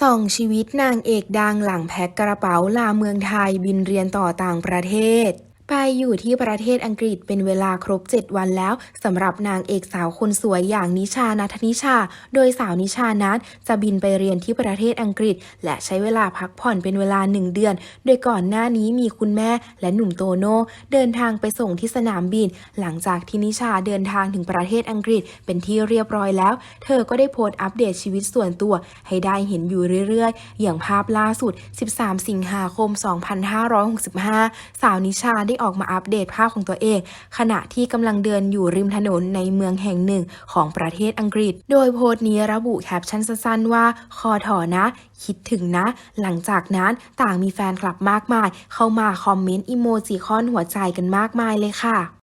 ส่องชีวิตนางเอกดังหลังแพ็คกระเป๋าลาเมืองไทยบินเรียนต่อต่างประเทศ ไปอยู่ที่ประเทศอังกฤษเป็นเวลาครบ 7 วันแล้วสำหรับนางเอกสาวคนสวยอย่างนิชานัทนิชา โดยสาวนิชานั้นจะบินไปเรียนที่ประเทศอังกฤษ และใช้เวลาพักผ่อนเป็นเวลา1เดือน โดยก่อนหน้านี้มีคุณแม่และหนุ่มโตโน่เดินทางไปส่งที่สนามบิน หลังจากที่นิชาเดินทางถึงประเทศอังกฤษเป็นที่เรียบร้อยแล้ว เธอก็ได้โพสต์อัปเดตชีวิตส่วนตัว ให้ได้เห็นอยู่เรื่อยๆ อย่างภาพล่าสุด 13 สิงหาคม 2565 สาวนิชาได้ได้ออกมาอัปเดตภาพของตัวเอง ขณะที่กำลังเดินอยู่ริมถนนในเมืองแห่งหนึ่งของประเทศอังกฤษ โดยโพสต์นี้ระบุแคปชั่นสั้นๆว่าคอถอนะ คิดถึงนะ หลังจากนั้นต่างมีแฟนคลับมากมาย เข้ามาคอมเมนต์อิโมจิคอนหัวใจกันมากมายเลยค่ะ